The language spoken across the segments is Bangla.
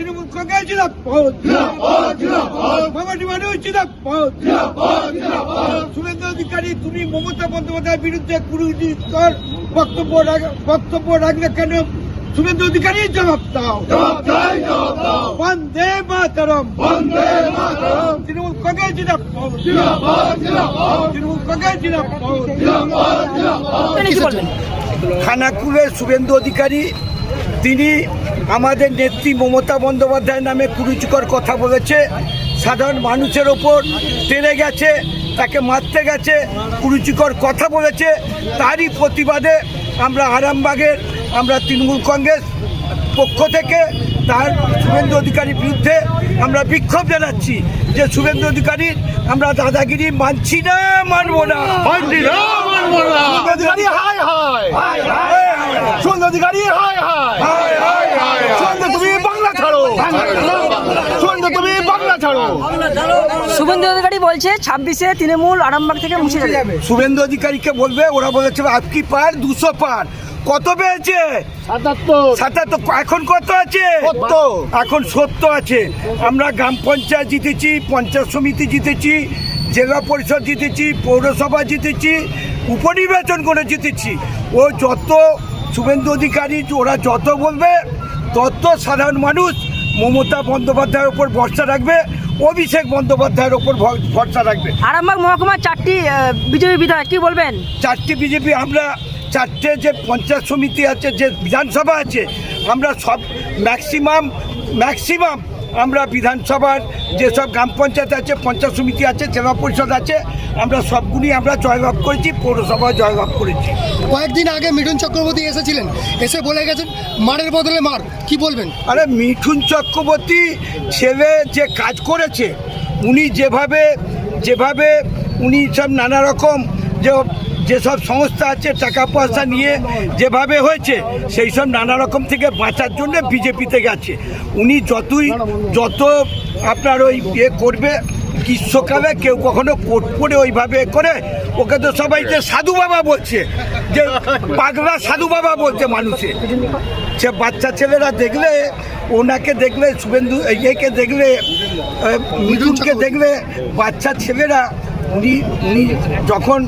তৃণমূল কংগ্রেস জিন্দাবাদ। বাবাটি মানুষ জিন্দাবাদ। সুরেন্দ্র অধিকারী তুমি মমতা বন্দ্যোপাধ্যায়ের বিরুদ্ধে কুরুচিকর বক্তব্য রাখ- বক্তব্য রাখলে কেন? সুরেন্দ্র অধিকারী জবাব দাও। বন্দে মাতরম। তৃণমূল কংগ্রেস জিন্দাবাদ। তৃণমূল কংগ্রেস জিন্দাবাদ। খানাকুলের শুভেন্দু অধিকারী তিনি আমাদের নেত্রী মমতা বন্দ্যোপাধ্যায়ের নামে কুরুচিকর কথা বলেছে। সাধারণ মানুষের ওপর তেড়ে গেছে তাকে মারতে গেছে কুরুচিকর কথা বলেছে। তারই প্রতিবাদে আমরা আরামবাগের আমরা তৃণমূল কংগ্রেস পক্ষ থেকে তার শুভেন্দু অধিকারীর বিরুদ্ধে আমরা বিক্ষোভ জানাচ্ছি। যে শুভেন্দু অধিকারীর আমরা দাদাগিরি মানছি না মানবো না। অধিকারী হাই হাই সুন্দর অধিকারী হাই হাই সুন্দর তুমি বাংলা ছাড়ো সুন্দর তুমি বাংলা ছাড়ো শুভেন্দু অধিকারী বলছে ছাব্বিশে তৃণমূল আরামবাগ থেকে মুছে যাবে। শুভেন্দু অধিকারীকে বলবে ওরা বলেছে আপকি পার? দুশো পার। কত পেয়েছে? সাতাত্তর। এখন কত আছে। এখন সত্য আছে। আমরা গ্রাম পঞ্চায়েত জিতেছি পঞ্চায়েত সমিতি জিতেছি জেলা পরিষদ জিতেছি পৌরসভা জিতেছি উপনির্বাচন করে জিতেছি। ও যত শুভেন্দু অধিকারী ওরা যত বলবে তত সাধারণ মানুষ মমতা বন্দ্যোপাধ্যায়ের ওপর ভরসা রাখবে অভিষেক বন্দ্যোপাধ্যায়ের ওপর ভরসা রাখবে। আরামবাগ মহকুমার চারটি বিজেপি বিধায়ক কি বলবেন? চারটি বিজেপি আমরা চারটে যে পঞ্চায়েত সমিতি আছে যে বিধানসভা আছে আমরা সব ম্যাক্সিমাম ম্যাক্সিমাম আমরা বিধানসভার যেসব গ্রাম পঞ্চায়েত আছে পঞ্চায়েত সমিতি আছে জেলা পরিষদ আছে আমরা সবগুলি আমরা জয়লাভ করেছি পৌরসভা জয়লাভ করেছি। কয়েকদিন আগে মিঠুন চক্রবর্তী এসেছিলেন এসে বলে গেছেন মারের বদলে মার কি বলবেন? আরে মিঠুন চক্রবর্তী ছেলে যে কাজ করেছে উনি যেভাবে যেভাবে উনি সব নানা রকম যে যেসব সংস্থা আছে টাকা পয়সা নিয়ে যেভাবে হয়েছে সেই সব নানা রকম থেকে বাঁচার জন্য বিজেপিতে গেছে। উনি যতই যত আপনার ওই ইয়ে করবে গ্রীষ্মকালে কেউ কখনো কোট পরে ওইভাবে করে ওকে তো সবাই যে সাধু বাবা বলছে যে পাগলা সাধু বাবা বলছে মানুষে। সে বাচ্চা ছেলেরা দেখলে ওনাকে দেখলে শুভেন্দু ইয়েকে দেখলে আহ, মিঠুনকে দেখলে বাচ্চা ছেলেরা উনি উনি যখন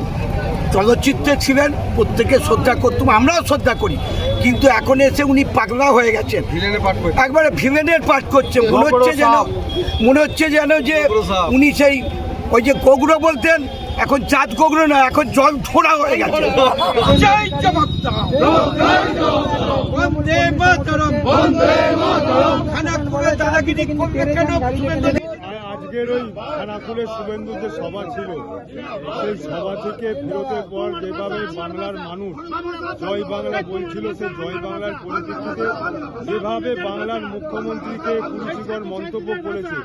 চলচ্চিত্রে ছিলেন প্রত্যেকে শ্রদ্ধা করতাম আমরাও শ্রদ্ধা করি। কিন্তু এখন এসে উনি পাগলা হয়ে গেছেন। একবারে ভিলেনের পাঠ করছে মনে হচ্ছে যেন মনে হচ্ছে যেন যে উনি সেই ওই যে গোগড়ো বলতেন এখন চাঁদ গোগড়ো না এখন জল ধোড়া হয়ে গেছে। কেন আজকের ওই খানাকুলের শুভেন্দু যে সভা ছিল, সেই সভা থেকে ফেরতের পর যেভাবে বাংলার মানুষ জয় বাংলা বলছিল সে জয় বাংলার পরিপ্রেক্ষিতে যেভাবে বাংলার মুখ্যমন্ত্রীকে কুরুচিকর মন্তব্য করেছে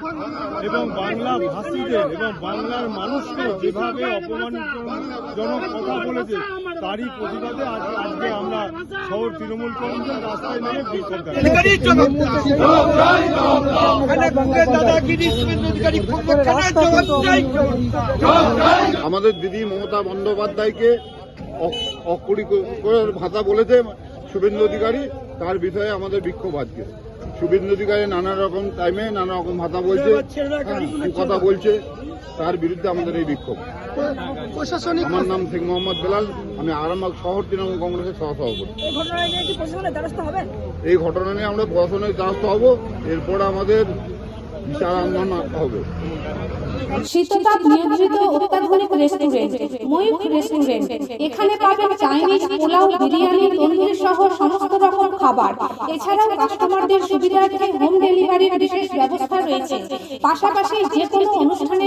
এবং বাংলা ভাষীদের এবং বাংলার মানুষকে যেভাবে অপমানজনক কথা বলেছে তারই প্রতিবাদে আজকে আমরা শহর তৃণমূল কংগ্রেস রাস্তায় নেমে বিক্ষোভ আমাদের দিদি মমতা বন্দ্যোপাধ্যায়কে অ- অকুড়িকর ভাষা বলেছে শুভেন্দু অধিকারী তার বিষয়ে আমাদের বিক্ষোভ আজকে। শুভেন্দু অধিকারী নানা রকম টাইমে নানা রকম ভাষা বলছে হ্যাঁ, কথা বলছে তার বিরুদ্ধে আমাদের এই বিক্ষোভ। প্রশাসনিক আমার নাম শেখ মোহাম্মদ বেলাল। আমি আরামবাগ শহর তৃণমূল কংগ্রেসের সহসভাপতি। এই ঘটনা নিয়ে আমরা প্রশাসনের দ্বারস্থ হব। এরপর আমাদের বিচার আন্দোলন হবে। শীততাপ নিয়ন্ত্রিত অত্যাধুনিক রেস্টুরেন্ট ময়ূখ রেস্টুরেন্ট এখানে পাবেন চাইনিজ পোলাও বিরিয়ানি তন্দুরি সহ সমস্ত রকম খাবার। এছাড়াও কাস্টমারদের সুবিধার্থে হোম ডেলিভারির বিশেষ ব্যবস্থা রয়েছে। পাশাপাশি যে কোনো অনুষ্ঠানের জন্য